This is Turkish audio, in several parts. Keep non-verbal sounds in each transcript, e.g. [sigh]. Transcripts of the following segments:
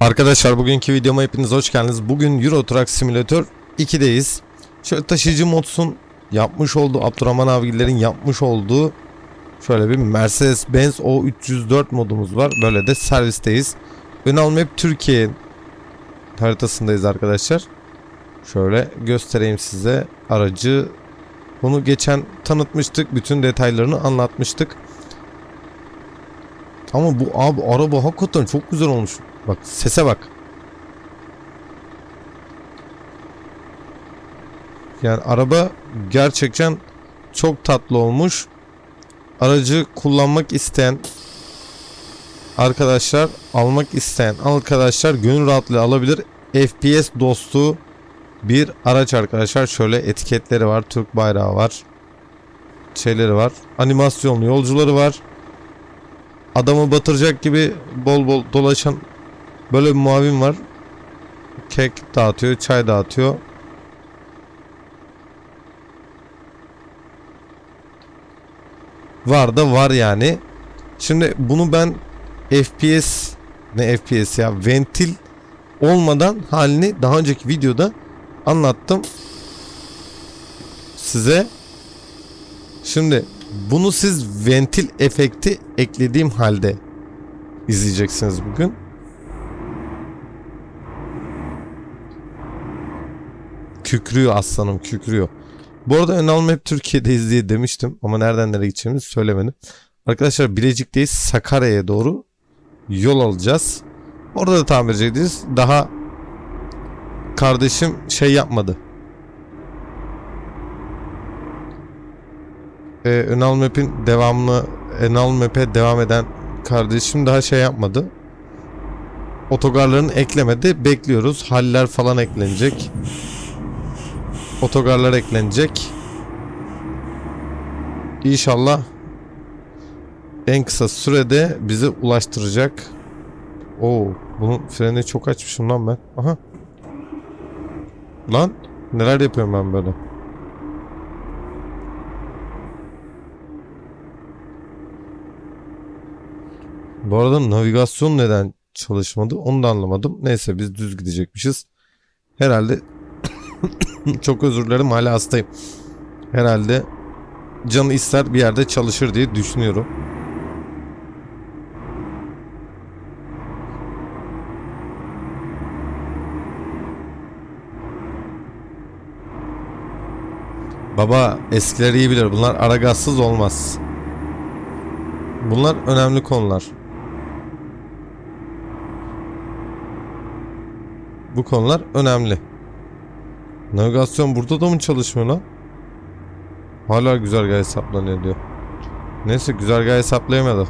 Arkadaşlar bugünkü videoma hepiniz hoş geldiniz. Bugün Euro Truck Simulator 2'deyiz. Şöyle taşıyıcı modsun yapmış olduğu Abdurrahman abigillerin yapmış olduğu şöyle bir Mercedes-Benz O304 modumuz var. Böyle de servisteyiz. Ünal Map Türkiye haritasındayız arkadaşlar. Şöyle göstereyim size aracı. Bunu geçen tanıtmıştık. Bütün detaylarını anlatmıştık. Ama bu abi araba hakikaten çok güzel olmuş. Bak sese bak. Yani araba gerçekten çok tatlı olmuş. Aracı kullanmak isteyen arkadaşlar, almak isteyen arkadaşlar gönül rahatlığı alabilir. FPS dostu bir araç arkadaşlar. Şöyle etiketleri var, Türk bayrağı var. Şeyleri var. Animasyonlu yolcuları var. Adamı batıracak gibi bol bol dolaşan böyle bir muavin var. Kek dağıtıyor, çay dağıtıyor. Var da var yani. Şimdi bunu ben FPS ne FPS ya ventil olmadan halini daha önceki videoda anlattım size. Şimdi bunu siz ventil efekti eklediğim halde izleyeceksiniz bugün. Kükrüyor aslanım kükrüyor. Bu arada Önal Map Türkiye'deyiz diye demiştim ama nereden nereye gideceğimizi söylemedim. Arkadaşlar Bilecik'teyiz Sakarya'ya doğru yol alacağız. Orada da tamir edeceğiz. Daha kardeşim şey yapmadı. Ee, Önal Map'in devamlı Önal Map'e devam eden kardeşim daha şey yapmadı. Otogarlarını eklemedi. Bekliyoruz. Haller falan eklenecek. Otogarlar eklenecek. İnşallah en kısa sürede bizi ulaştıracak. Oo, bunun freni çok açmışım lan ben. Aha. Lan neler yapıyorum ben böyle? Bu arada navigasyon neden çalışmadı onu da anlamadım. Neyse biz düz gidecekmişiz. Herhalde [coughs] çok özür dilerim hala hastayım. Herhalde canı ister bir yerde çalışır diye düşünüyorum. Baba eskileri iyi bilir. Bunlar aragazsız olmaz. Bunlar önemli konular. Bu konular önemli. Navigasyon burada da mı çalışmıyor lan? Hala güzergah hesaplanıyor diyor. Neyse güzergah hesaplayamadı.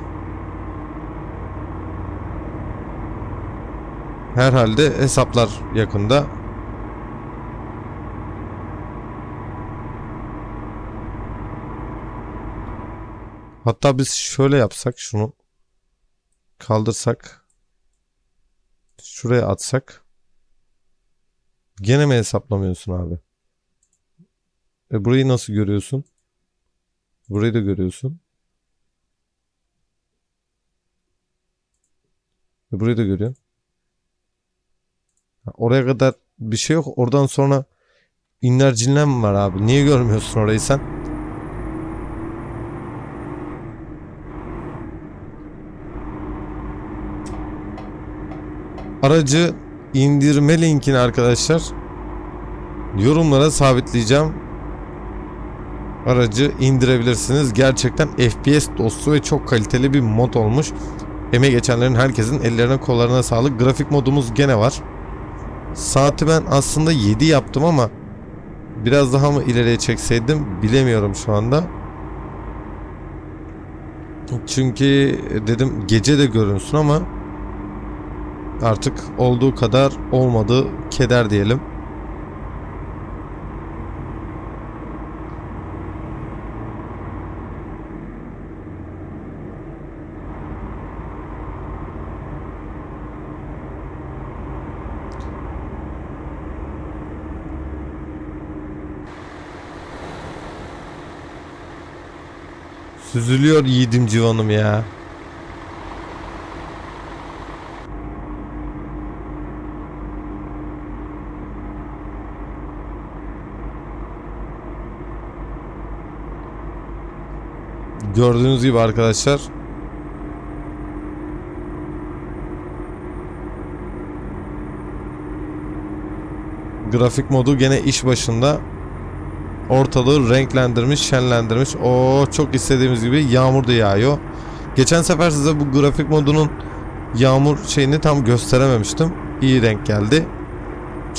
Herhalde hesaplar yakında. Hatta biz şöyle yapsak şunu kaldırsak şuraya atsak gene mi hesaplamıyorsun abi? E burayı nasıl görüyorsun? Burayı da görüyorsun. E burayı da görüyorsun. Oraya kadar bir şey yok. Oradan sonra inler cinler mi var abi? Niye görmüyorsun orayı sen? Aracı indirme linkini arkadaşlar yorumlara sabitleyeceğim. Aracı indirebilirsiniz. Gerçekten FPS dostu ve çok kaliteli bir mod olmuş. Emeği geçenlerin herkesin ellerine kollarına sağlık. Grafik modumuz gene var. Saati ben aslında 7 yaptım ama biraz daha mı ileriye çekseydim bilemiyorum şu anda. Çünkü dedim gece de görünsün ama artık olduğu kadar olmadı keder diyelim. Süzülüyor yiğidim civanım ya. Gördüğünüz gibi arkadaşlar. Grafik modu gene iş başında. Ortalığı renklendirmiş, şenlendirmiş. O çok istediğimiz gibi yağmur da yağıyor. Geçen sefer size bu grafik modunun yağmur şeyini tam gösterememiştim. İyi renk geldi.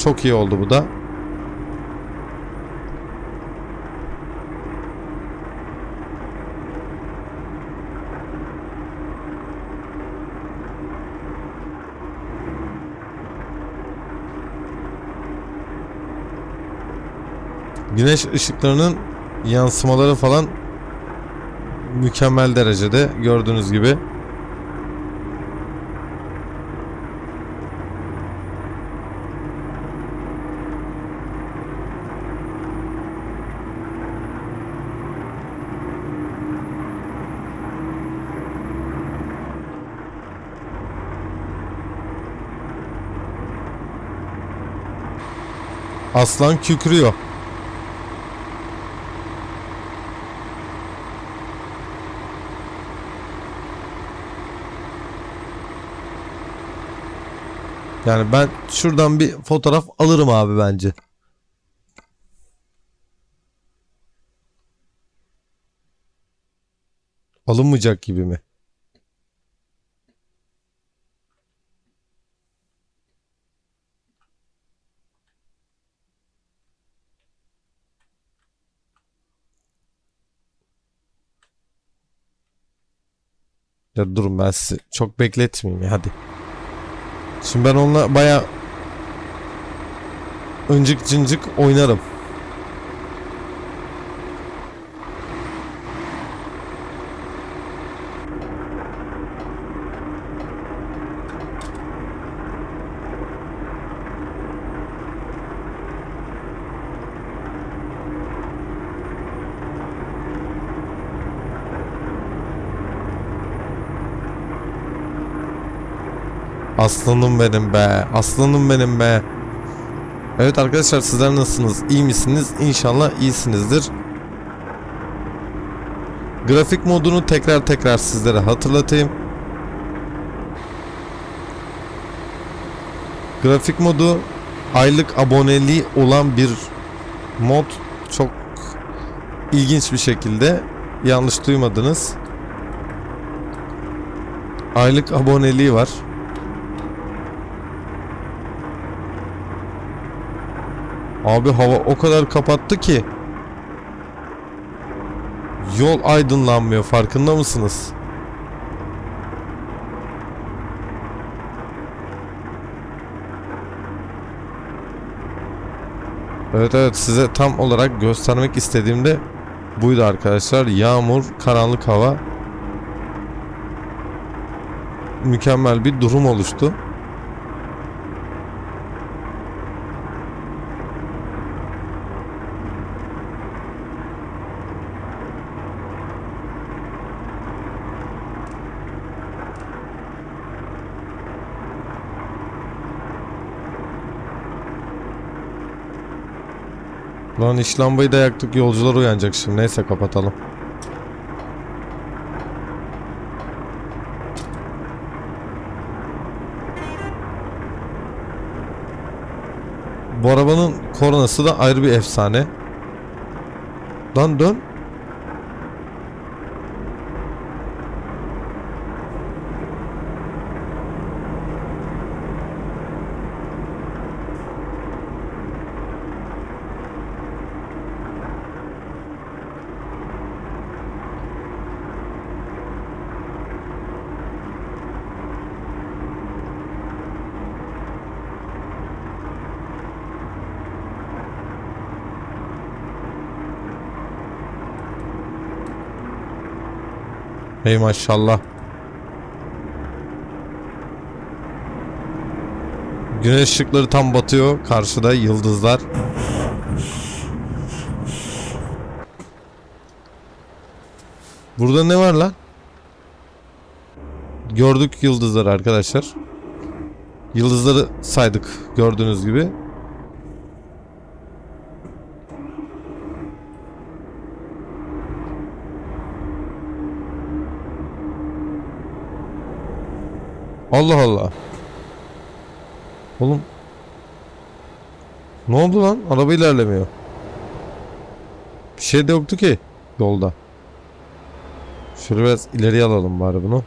Çok iyi oldu bu da. Güneş ışıklarının yansımaları falan mükemmel derecede gördüğünüz gibi. Aslan kükrüyor. Yani ben şuradan bir fotoğraf alırım abi bence. Alınmayacak gibi mi? Ya durun ben sizi çok bekletmeyeyim ya hadi. Şimdi ben onunla baya öncük cincik oynarım. Aslanım benim be. Aslanım benim be. Evet arkadaşlar sizler nasılsınız? İyi misiniz? İnşallah iyisinizdir. Grafik modunu tekrar tekrar sizlere hatırlatayım. Grafik modu aylık aboneliği olan bir mod. Çok ilginç bir şekilde yanlış duymadınız. Aylık aboneliği var. Abi hava o kadar kapattı ki yol aydınlanmıyor farkında mısınız? Evet evet size tam olarak göstermek istediğimde buydu arkadaşlar. Yağmur, karanlık hava. Mükemmel bir durum oluştu. Lan iş lambayı da yaktık yolcular uyanacak şimdi neyse kapatalım. Bu arabanın kornası da ayrı bir efsane. Lan dön. Hey maşallah. Güneş ışıkları tam batıyor. Karşıda yıldızlar. Burada ne var lan? Gördük yıldızları arkadaşlar. Yıldızları saydık gördüğünüz gibi. Allah Allah. Oğlum. Ne oldu lan? Araba ilerlemiyor. Bir şey de yoktu ki yolda. Şöyle biraz ileriye alalım bari bunu.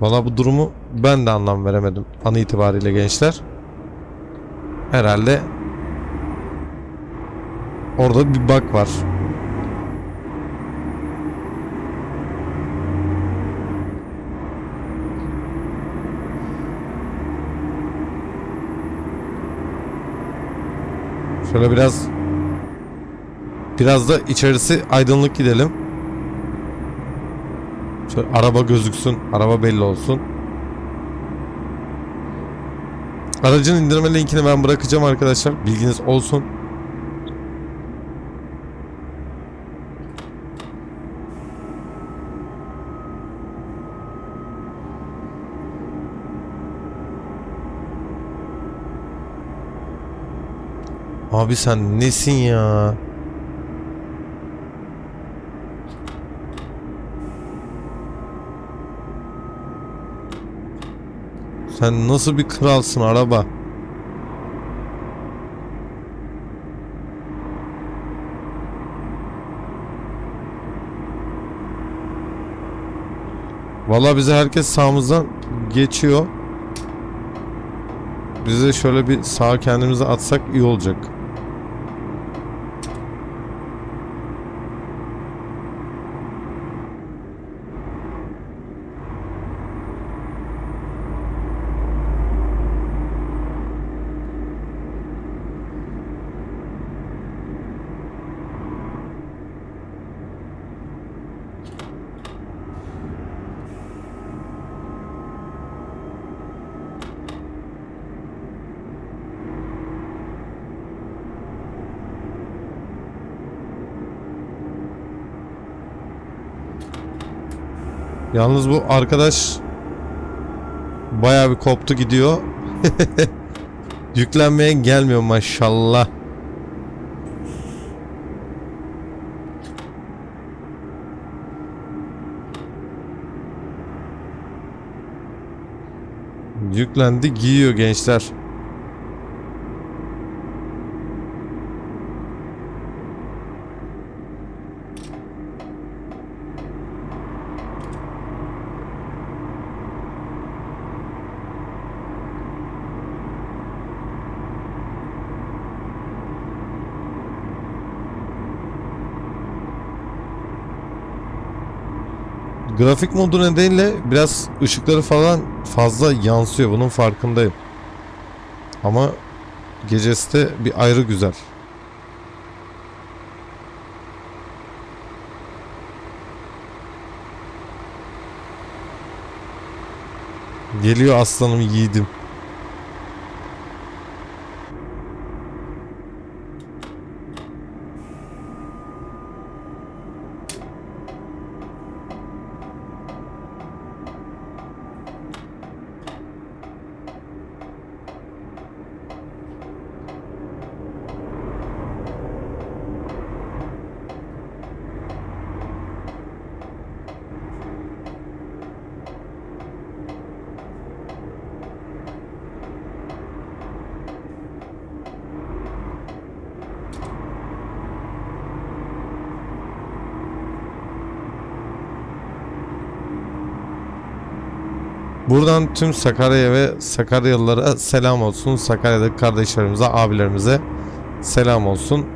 Valla bu durumu ben de anlam veremedim an itibariyle gençler. Herhalde orada bir bug var. Şöyle biraz biraz da içerisi aydınlık gidelim. Şöyle araba gözüksün, araba belli olsun. Aracın indirme linkini ben bırakacağım arkadaşlar. Bilginiz olsun. Abi sen nesin ya? Sen nasıl bir kralsın araba? Vallahi bize herkes sağımızdan geçiyor. Bize şöyle bir sağa kendimizi atsak iyi olacak. Yalnız bu arkadaş bayağı bir koptu gidiyor. [laughs] Yüklenmeye gelmiyor maşallah. Yüklendi giyiyor gençler. Grafik modu nedeniyle biraz ışıkları falan fazla yansıyor. Bunun farkındayım. Ama gecesi de bir ayrı güzel. Geliyor aslanım yiğidim. Buradan tüm Sakarya ve Sakaryalılara selam olsun. Sakarya'daki kardeşlerimize, abilerimize selam olsun.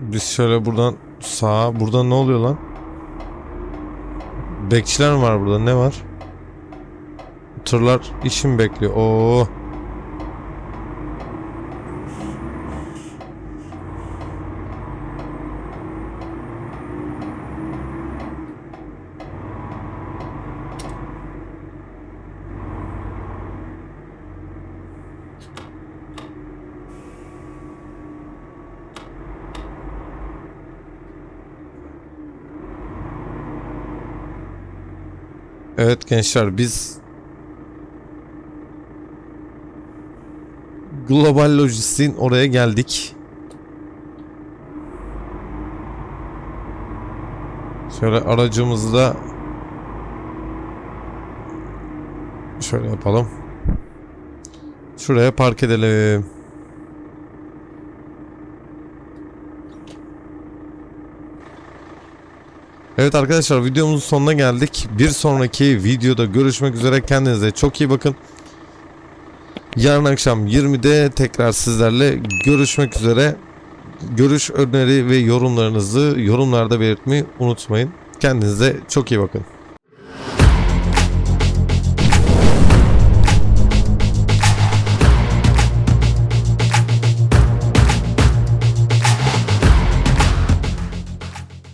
Biz şöyle buradan sağa. Burada ne oluyor lan? Bekçiler mi var burada? Ne var? Tırlar işim bekliyor. Oo. Evet gençler biz Global Lojistik'in oraya geldik. Şöyle aracımızı da şöyle yapalım. Şuraya park edelim. Evet arkadaşlar videomuzun sonuna geldik. Bir sonraki videoda görüşmek üzere. Kendinize çok iyi bakın. Yarın akşam 20'de tekrar sizlerle görüşmek üzere. Görüş, öneri ve yorumlarınızı yorumlarda belirtmeyi unutmayın. Kendinize çok iyi bakın.